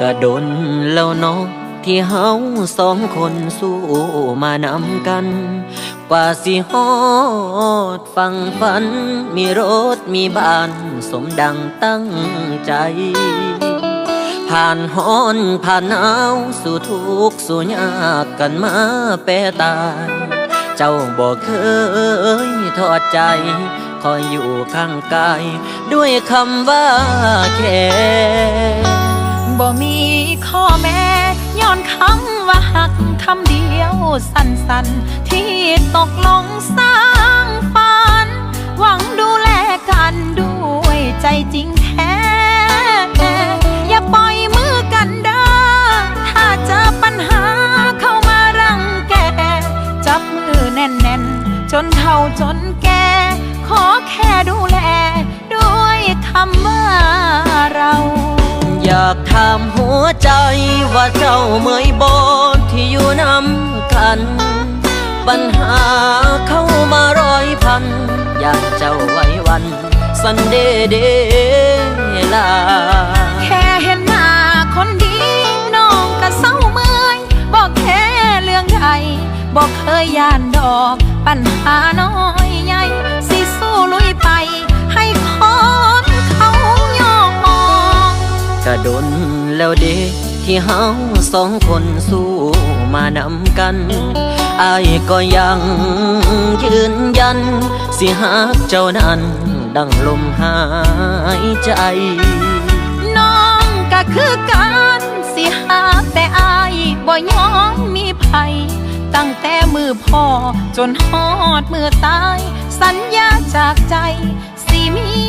ก็ดนแล้วเนาะที่เฮาสองคนสู้มานำกัน กว่าสิฮอดฟังฝัน มีรถมีบ้านสมดังตั้งใจ ผ่านฮ้อนผ่านหนาวสู่ทุกข์สู่ยากกันมาแปรตาย เจ้าบอกเคยทอดใจ คอยอยู่ข้างกาย ด้วยคำว่าแค่ บ่มีข้อแม้ย้อนคำว่าหักคำเดียวสั้นๆ ที่ตกลงสร้างฝัน หวังดูแลกันด้วยใจจริงแท้ อย่าปล่อยมือกันเด้อถ้าเจอปัญหาเข้ามารังแก จับมือแน่นๆ จนเฒ่าจนแก่ขอแค่ดูแลากถามหัวใจว่าเจ้าเมื่อยบนที่อยู่นำกัน ปัญหาเข้ามาร้อยพัน อยากเจ้าไว้วันสันเดเดลา แค่เห็นหน้าคนดีน้องก็เศร้าเมื่อยบอกแค่เรื่องใดบอกเคยยานดอก ปัญหาน้อย แล้วเด็กที่เฮาสองคนสู้มานำกันอายก็ยังยืนยัน สิหักเจ้านั้น ดังลมหายใจ น้องก็คือกันสิหาแต่อายบ่ยอมมีภัยตั้งแต่มือพ่อจนฮอดมือตาย สัญญาจากใจ สิมียผู้